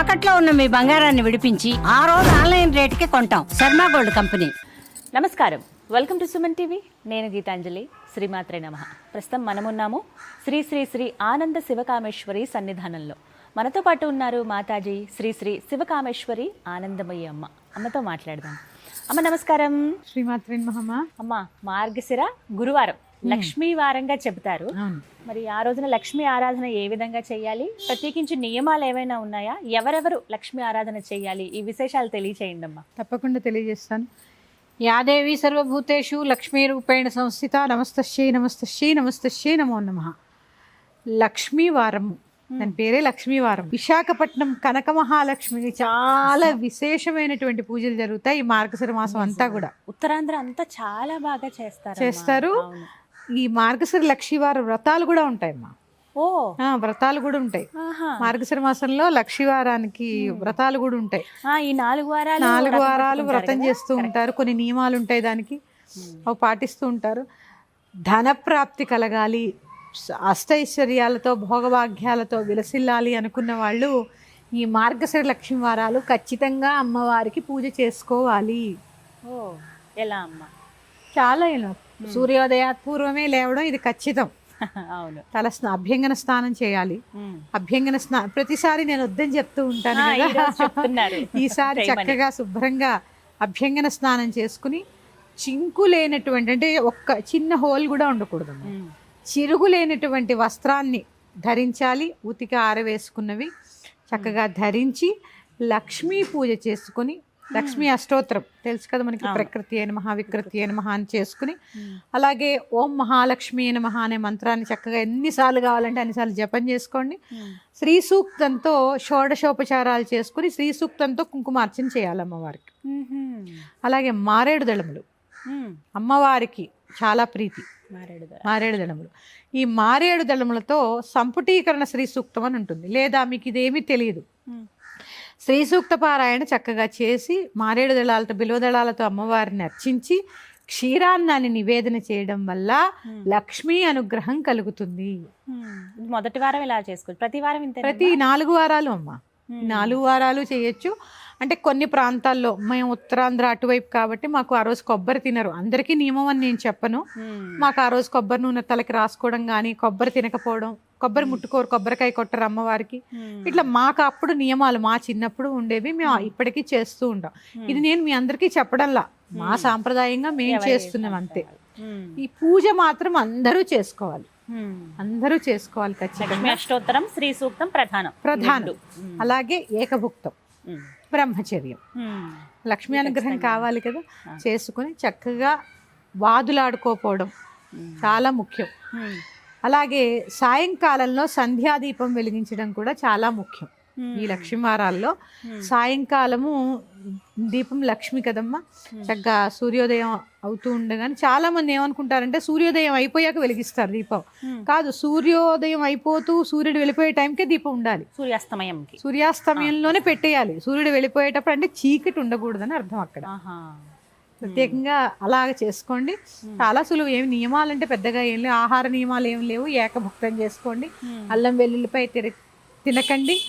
తాకట్లో ఉన్న మీ బంగారాన్ని విడిపించి ఆ రోజు ఆన్లైన్ రేటుకి కొంటాం. Sharma gold company. నమస్కారం. Welcome to Suman TV. నేను గీతాంజలి. శ్రీమాత్రే నమ. ప్రస్తుతం మనమున్నాము శ్రీ శ్రీ శ్రీ ఆనంద శివకామేశ్వరి సన్నిధానంలో. మనతో పాటు ఉన్నారు మాతాజీ శ్రీ శ్రీ శివకామేశ్వరి ఆనందమయ్య అమ్మ. అమ్మతో మాట్లాడదాం. అమ్మ నమస్కారం. శ్రీమాత్రి మహమ్మ అమ్మ మార్గశిర గురువారం. లక్ష్మీ వారంగా చెబుతారు. మరి ఆ రోజున లక్ష్మీ ఆరాధన ఏ విధంగా చేయాలి? ప్రత్యేకించి నియమాలు ఏవైనా ఉన్నాయా? ఎవరెవరు లక్ష్మీ ఆరాధన చేయాలి? ఈ విశేషాలు తెలియచేయండి అమ్మా. తప్పకుండా తెలియజేస్తాను. యాదేవి సర్వభూతేషు లక్ష్మీ రూపేణ సంస్థిత నమస్తశ్యై నమస్తశ్యై నమస్తశ్యై నమో నమ. లక్ష్మీ వారము. దాని పేరే లక్ష్మీవారం విశాఖపట్నం కనక మహాలక్ష్మి చాలా విశేషమైనటువంటి పూజలు జరుగుతాయి ఈ మార్గశిర మాసం అంతా కూడా. ఉత్తరాంధ్ర అంతా చాలా బాగా చేస్తారు చేస్తారు. ఈ మార్గశిర లక్ష్మీవార వ్రతాలు కూడా ఉంటాయమ్మా. ఓ. ఆ, వ్రతాలు కూడా ఉంటాయి. మార్గశిర మాసంలో లక్ష్మీవారానికి వ్రతాలు కూడా ఉంటాయి. ఈ నాలుగు వారాలు నాలుగు వ్రతం వారాలు వ్రతం? చేస్తూ ఉంటారు. కొన్ని నియమాలు ఉంటాయి దానికి. అవి పాటిస్తూ ఉంటారు. ధనప్రాప్తి కలగాలి. స- అష్టైశ్వర్యాలతో భోగభాగ్యాలతో విలసిల్లాలి అనుకున్న వాళ్ళు ఈ మార్గశిర లక్ష్మీ వారాలు ఖచ్చితంగా అమ్మవారికి పూజ చేసుకోవాలి. ఓ ఎలా అమ్మా? చాలా ఇలా సూర్యోదయ పూర్వమే లేవడం ఇది ఖచ్చితం అవును తల స్నా అభ్యంగన స్నానం చేయాలి. అభ్యంగన స్నానం ప్రతిసారి నేను వద్దని చెప్తూ ఉంటాను కదా. ఈసారి. చక్కగా శుభ్రంగా అభ్యంగన స్నానం చేసుకుని చింకు లేనటువంటి అంటే ఒక్క చిన్న హోల్ కూడా ఉండకూడదు. చిరుగు లేనటువంటి వస్త్రాన్ని ధరించాలి ఉతికి ఆరవేసుకున్నవి చక్కగా ధరించి లక్ష్మీ పూజ చేసుకుని లక్ష్మీ అష్టోత్తరం. తెలుసు కదా మనకి ప్రకృతి అయిన మహావికృతి అయిన మహా అని చేసుకుని. అలాగే ఓం మహాలక్ష్మి అయిన మహా అనే మంత్రాన్ని చక్కగా ఎన్నిసార్లు కావాలంటే అన్నిసార్లు జపం చేసుకోండి. శ్రీ సూక్తంతో షోడశోపచారాలు చేసుకుని శ్రీ సూక్తంతో కుంకుమార్చన చేయాలి అమ్మవారికి. అలాగే మారేడు దళములు. అమ్మవారికి చాలా ప్రీతి. మారేడు దళములు. ఈ మారేడు దళములతో సంపుటీకరణ శ్రీ సూక్తం అని ఉంటుంది. లేదా మీకు ఇదేమీ తెలియదు. శ్రీ సూక్త పారాయణ చక్కగా చేసి మారేడు దళాలతో బిలువదళాలతో అమ్మవారిని అర్చించి క్షీరాన్నాన్ని నివేదన చేయడం వల్ల లక్ష్మీ అనుగ్రహం కలుగుతుంది. మొదటి వారం ఇలా చేసుకోవచ్చు. ప్రతి వారం ఇంత ప్రతి నాలుగు వారాలు అమ్మ. నాలుగు వారాలు చేయొచ్చు. అంటే కొన్ని ప్రాంతాల్లో మేము ఉత్తరాంధ్ర అటువైపు కాబట్టి మాకు ఆ రోజు కొబ్బరి తినరు. అందరికీ నియమం అని నేను చెప్పను. మాకు ఆ రోజు కొబ్బరి నూనె తలకి రాసుకోవడం కానీ కొబ్బరి తినకపోవడం కొబ్బరి ముట్టుకోరు కొబ్బరికాయ కొట్టరు అమ్మవారికి. ఇట్లా మాకు అప్పుడు నియమాలు మా చిన్నప్పుడు ఉండేవి మేము ఇప్పటికీ చేస్తూ ఉంటాం. ఇది నేను మీ అందరికీ చెప్పడంలా. మా సాంప్రదాయంగా మేము చేస్తున్నాం అంతే. ఈ పూజ మాత్రం అందరూ చేసుకోవాలి. అందరూ చేసుకోవాలి ఖచ్చితంగా. అష్టోత్తరం శ్రీ సూక్తం ప్రధానం. ప్రధానం. అలాగే ఏకభుక్తం. బ్రహ్మచర్యం. లక్ష్మీ అనుగ్రహం కావాలి కదా. చేసుకుని చక్కగా వాదులాడుకోపోవడం చాలా ముఖ్యం. అలాగే సాయంకాలంలో సంధ్యాదీపం వెలిగించడం కూడా చాలా ముఖ్యం ఈ లక్ష్మీ వారాల్లో సాయంకాలము దీపం లక్ష్మి కదమ్మా. చక్కగా సూర్యోదయం అవుతూ ఉండగానే చాలా మంది ఏమనుకుంటారంటే సూర్యోదయం అయిపోయాక వెలిగిస్తారు దీపం. కాదు సూర్యోదయం అయిపోతూ సూర్యుడు వెళ్ళిపోయే టైంకే దీపం ఉండాలి. సూర్యాస్తమయంకి. సూర్యాస్తమయంలోనే పెట్టేయాలి. సూర్యుడు వెళ్ళిపోయేటప్పుడు అంటే చీకటి ఉండకూడదని అర్థం అక్కడ. ప్రత్యేకంగా అలాగ చేసుకోండి. చాలా సులువు. ఏమి నియమాలు అంటే పెద్దగా ఏం లేవు ఆహార నియమాలు ఏం లేవు. ఏకభుక్తం చేసుకోండి. అల్లం వెల్లుల్లిపై తిర తినకండి.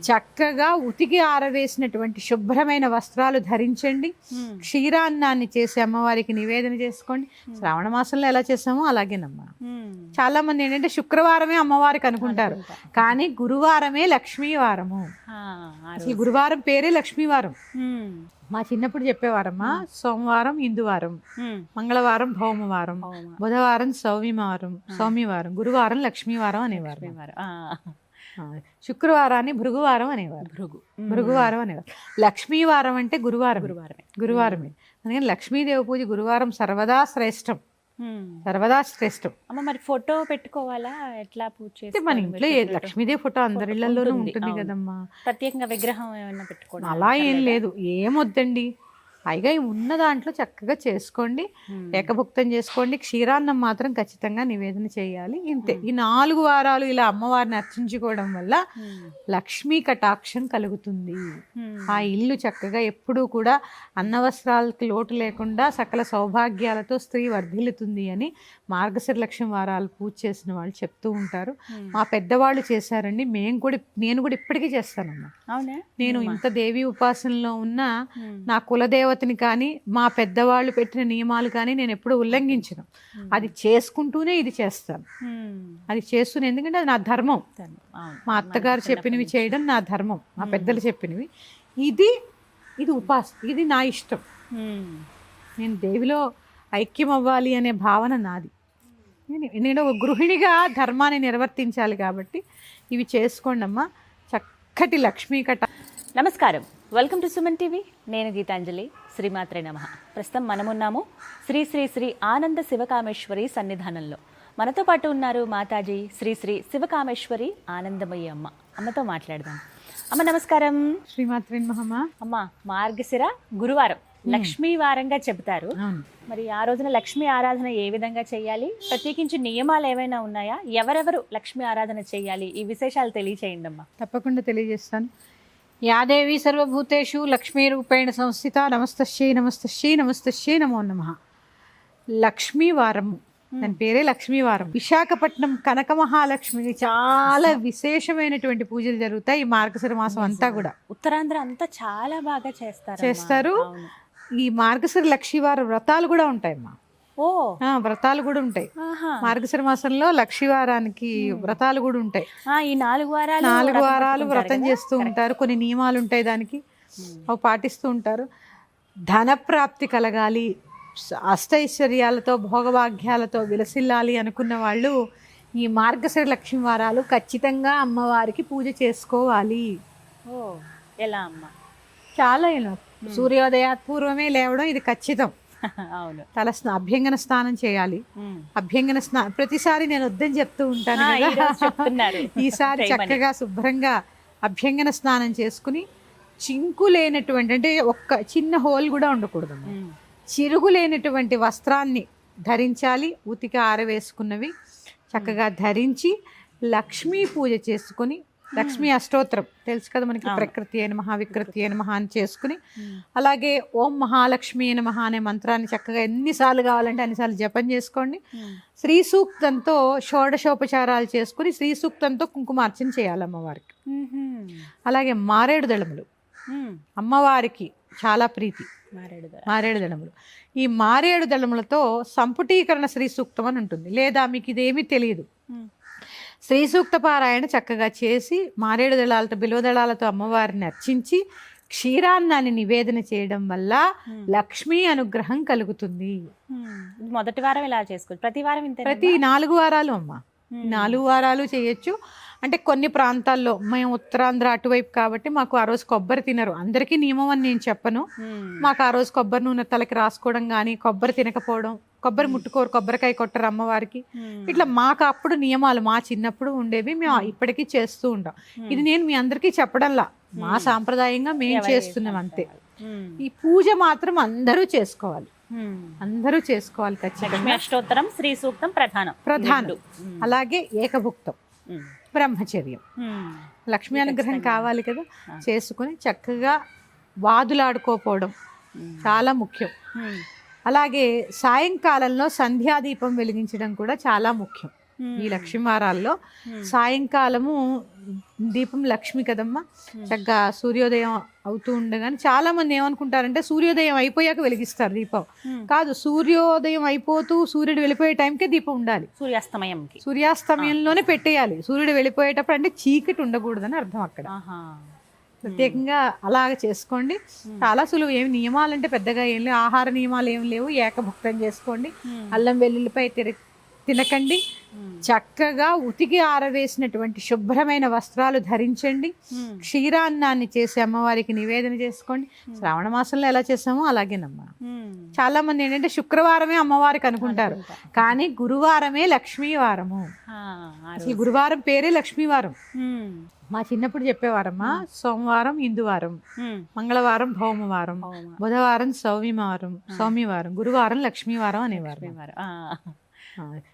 చక్కగా ఉతికి ఆరవేసినటువంటి శుభ్రమైన వస్త్రాలు ధరించండి. క్షీరాన్నాన్ని చేసి అమ్మవారికి నివేదన చేసుకోండి. శ్రావణ మాసంలో ఎలా చేసామో అలాగేనమ్మా. చాలా మంది ఏంటంటే శుక్రవారమే అమ్మవారికి అనుకుంటారు. కానీ గురువారమే లక్ష్మీవారము. అసలు గురువారం పేరే లక్ష్మీవారం. మా చిన్నప్పుడు చెప్పేవారమ్మా సోమవారం ఇందువారం ఉమ్. మంగళవారం భౌమవారం భౌమ. బుధవారం సౌమివారం సౌమివారం గురువారం లక్ష్మీవారం అనేవారు. శుక్రవారాన్ని భృగువారం అనేవారు. భృగు. భృగువారం అనేవారు. లక్ష్మీవారం అంటే గురువారం గురువారమే. గురువారమే. అందుకని లక్ష్మీదేవి పూజ గురువారం సర్వదా శ్రేష్టం. సర్వదా శ్రేష్టం. అమ్మ మరి ఫోటో పెట్టుకోవాలా? ఎట్లా పూజ అంటే చేస్తారు? మన ఇంట్లో లక్ష్మీదేవి ఫోటో అందరి ఇళ్ళలోనూ ఉంటుంది. కదమ్మా. ప్రత్యేకంగా విగ్రహం ఏమైనా పెట్టుకోవడం అలా ఏం లేదు? ఏమొద్దండి పైగా ఈ ఉన్న దాంట్లో చక్కగా చేసుకోండి. ఏకభుక్తం చేసుకోండి. క్షీరాన్నం మాత్రం ఖచ్చితంగా నివేదన చేయాలి. ఇంతే. ఈ నాలుగు వారాలు ఇలా అమ్మవారిని అర్చించుకోవడం వల్ల లక్ష్మీ కటాక్షం కలుగుతుంది. ఆ ఇల్లు చక్కగా ఎప్పుడూ కూడా అన్నవస్త్రాలకి లోటు లేకుండా సకల సౌభాగ్యాలతో స్త్రీ వర్ధిల్లుతుంది అని మార్గశిర లక్ష్మి వారాలు పూజ చేసిన వాళ్ళు చెప్తూ ఉంటారు. మా పెద్దవాళ్ళు చేశారండి. మేము కూడా నేను కూడా ఇప్పటికీ చేస్తానమ్మా. నేను ఇంత దేవి ఉపాసనలో ఉన్న నా కులదేవతని కానీ మా పెద్దవాళ్ళు పెట్టిన నియమాలు కానీ నేను ఎప్పుడు ఉల్లంఘించను. అది చేసుకుంటూనే ఇది చేస్తాను. అది చేస్తూనే ఎందుకంటే అది నా ధర్మం. మా అత్తగారు చెప్పినవి చేయడం నా ధర్మం. మా పెద్దలు చెప్పినవి. ఇది ఇది ఉపాస ఇది నా ఇష్టం. నేను దేవిలో ఐక్యం అవ్వాలి అనే భావన నాది. నేను ఒక గృహిణిగా ధర్మాన్ని నిర్వర్తించాలి కాబట్టి ఇవి చేసుకోండి అమ్మా చక్కటి లక్ష్మీ కట నమస్కారం. Welcome to Suman TV. నేను గీతాంజలి. శ్రీమాత్రే నమ. ప్రస్తుతం మనమున్నాము శ్రీ శ్రీ శ్రీ ఆనంద శివకామేశ్వరి సన్నిధానంలో. మనతో పాటు ఉన్నారు మాతాజీ శ్రీ శ్రీ శివకామేశ్వరి ఆనందమయ్య అమ్మ. అమ్మతో మాట్లాడదాం. అమ్మ నమస్కారం. శ్రీమాత్రి మహమ్మ అమ్మ మార్గశిర గురువారం. లక్ష్మీ వారంగా చెబుతారు. మరి ఆ రోజున లక్ష్మీ ఆరాధన ఏ విధంగా చేయాలి? ప్రత్యేకించి నియమాలు ఏవైనా ఉన్నాయా? ఎవరెవరు లక్ష్మీ ఆరాధన చేయాలి? ఈ విశేషాలు తెలియచేయండి అమ్మా తప్పకుండా తెలియజేస్తాను. యాదేవి సర్వభూతేషు లక్ష్మీ రూపేణ సంస్థిత నమస్తశ్యై నమస్తశ్యై నమస్తశ్యై నమో నమ. లక్ష్మీ వారము దాని పేరే లక్ష్మీవారం. విశాఖపట్నం కనక మహాలక్ష్మి. చాలా విశేషమైనటువంటి పూజలు జరుగుతాయి ఈ మార్గశిర మాసం అంతా కూడా. ఉత్తరాంధ్ర అంతా చాలా బాగా చేస్తారు. చేస్తారు ఈ మార్గశిర లక్ష్మీవార వ్రతాలు కూడా ఉంటాయమ్మా. వ్రతాలు కూడా ఉంటాయి. మార్గశిర మాసంలో లక్ష్మీవారానికి వ్రతాలు కూడా ఉంటాయి. ఈ నాలుగు వారాలు నాలుగు వ్రతం వారాలు వ్రతం? చేస్తూ ఉంటారు. కొన్ని నియమాలు ఉంటాయి దానికి. అవి పాటిస్తూ ఉంటారు. ధనప్రాప్తి కలగాలి. స- అష్టైశ్వర్యాలతో భోగభాగ్యాలతో విలసిల్లాలి అనుకున్న వాళ్ళు ఈ మార్గశిర లక్ష్మీ వారాలు ఖచ్చితంగా అమ్మవారికి పూజ చేసుకోవాలి. ఓ ఎలా అమ్మా? చాలా ఇలా సూర్యోదయ పూర్వమే లేవడం ఇది ఖచ్చితం. అవును తల స్నా అభ్యంగన స్నానం చేయాలి. అభ్యంగన స్నానం ప్రతిసారి నేను వద్దని చెప్తూ ఉంటాను కదా. ఈసారి. చక్కగా శుభ్రంగా అభ్యంగన స్నానం చేసుకుని చింకు లేనటువంటి అంటే ఒక్క చిన్న హోల్ కూడా ఉండకూడదు. చిరుగు లేనటువంటి వస్త్రాన్ని ధరించాలి ఉతికి ఆరవేసుకున్నవి చక్కగా ధరించి లక్ష్మీ పూజ చేసుకుని లక్ష్మీ అష్టోత్తరం. తెలుసు కదా మనకి? ప్రకృతి అయిన మహావికృతి అయిన మహా అని చేసుకుని. అలాగే ఓం మహాలక్ష్మి అయిన మహా అనే మంత్రాన్ని చక్కగా ఎన్నిసార్లు కావాలంటే అన్నిసార్లు జపం చేసుకోండి. శ్రీ సూక్తంతో షోడశోపచారాలు చేసుకుని శ్రీ సూక్తంతో కుంకుమార్చన చేయాలి అమ్మవారికి. అలాగే మారేడు దళములు. అమ్మవారికి చాలా ప్రీతి. మారేడు దళములు. ఈ మారేడు దళములతో సంపుటీకరణ శ్రీ సూక్తం అని ఉంటుంది. లేదా మీకు ఇదేమీ తెలియదు. శ్రీ సూక్త పారాయణ చక్కగా చేసి మారేడు దళాలతో బిలువదళాలతో అమ్మవారిని అర్చించి క్షీరాన్నాన్ని నివేదన చేయడం వల్ల లక్ష్మీ అనుగ్రహం కలుగుతుంది. మొదటి వారం ఇలా చేసుకోవచ్చు. ప్రతి వారం ఇంత ప్రతి నాలుగు వారాలు అమ్మ. నాలుగు వారాలు చేయొచ్చు. అంటే కొన్ని ప్రాంతాల్లో మేము ఉత్తరాంధ్ర అటువైపు కాబట్టి మాకు ఆ రోజు కొబ్బరి తినరు. అందరికీ నియమం అని నేను చెప్పను. మాకు ఆ రోజు కొబ్బరి నూనె తలకి రాసుకోవడం కానీ కొబ్బరి తినకపోవడం కొబ్బరి ముట్టుకోరు కొబ్బరికాయ కొట్టరు అమ్మవారికి. ఇట్లా మాకు అప్పుడు నియమాలు మా చిన్నప్పుడు ఉండేవి మేము ఇప్పటికీ చేస్తూ ఉంటాం. ఇది నేను మీ అందరికీ చెప్పడంలా. మా సాంప్రదాయంగా మేము చేస్తున్నాం అంతే. ఈ పూజ మాత్రం అందరూ చేసుకోవాలి. అందరూ చేసుకోవాలి ఖచ్చితంగా. అష్టోత్తరం శ్రీ సూక్తం ప్రధానం. ప్రధానం. అలాగే ఏకభుక్తం. బ్రహ్మచర్యం. లక్ష్మీ అనుగ్రహం కావాలి కదా. చేసుకుని చక్కగా వాదులాడుకోపోవడం చాలా ముఖ్యం. అలాగే సాయంకాలంలో సంధ్యాదీపం వెలిగించడం కూడా చాలా ముఖ్యం ఈ లక్ష్మీ వారాల్లో సాయంకాలము దీపం లక్ష్మి కదమ్మా. చక్కగా సూర్యోదయం అవుతూ ఉండగానే చాలా మంది ఏమనుకుంటారంటే సూర్యోదయం అయిపోయాక వెలిగిస్తారు దీపం. కాదు సూర్యోదయం అయిపోతూ సూర్యుడు వెళ్ళిపోయే టైంకే దీపం ఉండాలి. సూర్యాస్తమయంకి. సూర్యాస్తమయంలోనే పెట్టేయాలి. సూర్యుడు వెళ్ళిపోయేటప్పుడు అంటే చీకటి ఉండకూడదని అర్థం అక్కడ. ప్రత్యేకంగా అలాగ చేసుకోండి. చాలా సులువు. ఏమి నియమాలు అంటే పెద్దగా ఏం లేవు. ఆహార నియమాలు ఏం లేవు. ఏకభుక్తం చేసుకోండి. అల్లం వెల్లుల్లిపై తిర తినకండి. చక్కగా ఉతికి ఆరవేసినటువంటి శుభ్రమైన వస్త్రాలు ధరించండి. క్షీరాన్నాన్ని చేసి అమ్మవారికి నివేదన చేసుకోండి. శ్రావణ మాసంలో ఎలా చేసామో అలాగేనమ్మా. చాలా మంది ఏంటంటే శుక్రవారమే అమ్మవారికి అనుకుంటారు. కానీ గురువారమే లక్ష్మీవారము. అసలు గురువారం పేరే లక్ష్మీవారం. మా చిన్నప్పుడు చెప్పేవారమ్మా సోమవారం ఇందువారం. మంగళవారం భౌమవారం. బుధవారం సౌమ్యవారం. సౌమ్యవారం. గురువారం లక్ష్మీవారం అనేవారు.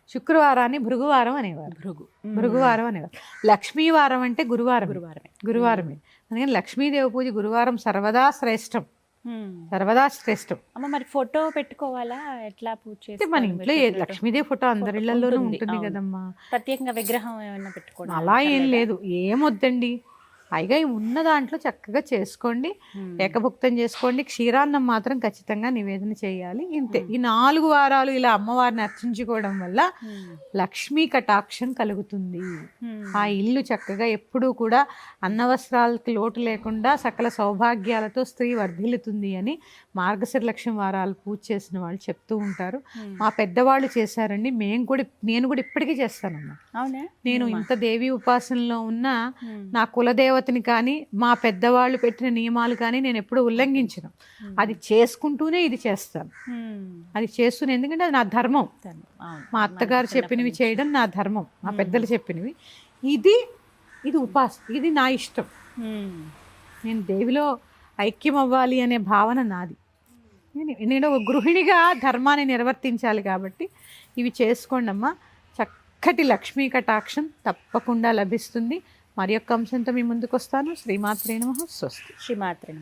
శుక్రవారాన్ని భృగువారం అనేవారు. భృగు. భృగువారం అనేవారు. లక్ష్మీవారం అంటే గురువారం గురువారమే. గురువారమే. అందుకని లక్ష్మీదేవి పూజ గురువారం సర్వదా శ్రేష్టం. సర్వదా శ్రేష్టం అమ్మ మరి ఫోటో పెట్టుకోవాలా? ఎట్లా పూజ అంటే చేస్తారు మన ఇంట్లో? లక్ష్మీదేవి ఫోటో అందరి ఇళ్ళలోనూ ఉంటుంది. కదమ్మా. ప్రత్యేకంగా విగ్రహం ఏమైనా పెట్టుకోవడం అలా ఏం? లేదు? ఏమొద్దండి పైగా ఈ ఉన్న దాంట్లో చక్కగా చేసుకోండి. ఏకభుక్తం చేసుకోండి. క్షీరాన్నం మాత్రం ఖచ్చితంగా నివేదన చేయాలి. ఇంతే. ఈ నాలుగు వారాలు ఇలా అమ్మవారిని అర్చించుకోవడం వల్ల. లక్ష్మీ కటాక్షం కలుగుతుంది. ఆ ఇల్లు చక్కగా ఎప్పుడూ కూడా అన్నవస్త్రాలకి లోటు లేకుండా సకల సౌభాగ్యాలతో స్త్రీ వర్ధిల్లుతుంది అని మార్గశిర లక్ష్యం వారాలు పూజ చేసిన వాళ్ళు చెప్తూ ఉంటారు. మా పెద్దవాళ్ళు చేశారండి. మేము కూడా నేను కూడా ఇప్పటికీ చేస్తానమ్మా. నేను ఇంత దేవి ఉపాసనలో ఉన్న. నా కులదేవతని కానీ మా పెద్దవాళ్ళు పెట్టిన నియమాలు కానీ నేను ఎప్పుడు ఉల్లంఘించను. అది చేసుకుంటూనే ఇది చేస్తాను. ఉమ్. అది చేస్తూనే ఎందుకంటే అది నా ధర్మం. మా అత్తగారు చెప్పినవి చేయడం నా ధర్మం. మా పెద్దలు చెప్పినవి. ఇది ఇది ఉపాస ఇది నా ఇష్టం. నేను దేవిలో ఐక్యం అవ్వాలి అనే భావన నాది. నేను- నేను ఒక గృహిణిగా ధర్మాన్ని నిర్వర్తించాలి కాబట్టి ఇవి చేసుకోండి అమ్మా చక్కటి లక్ష్మీ కటాక్షం తప్పకుండా లభిస్తుంది. మరి యొక్క అంశంతో మీ ముందుకు వస్తాను శ్రీమాత్రే నమ. స్వస్తి. శ్రీమాత్రే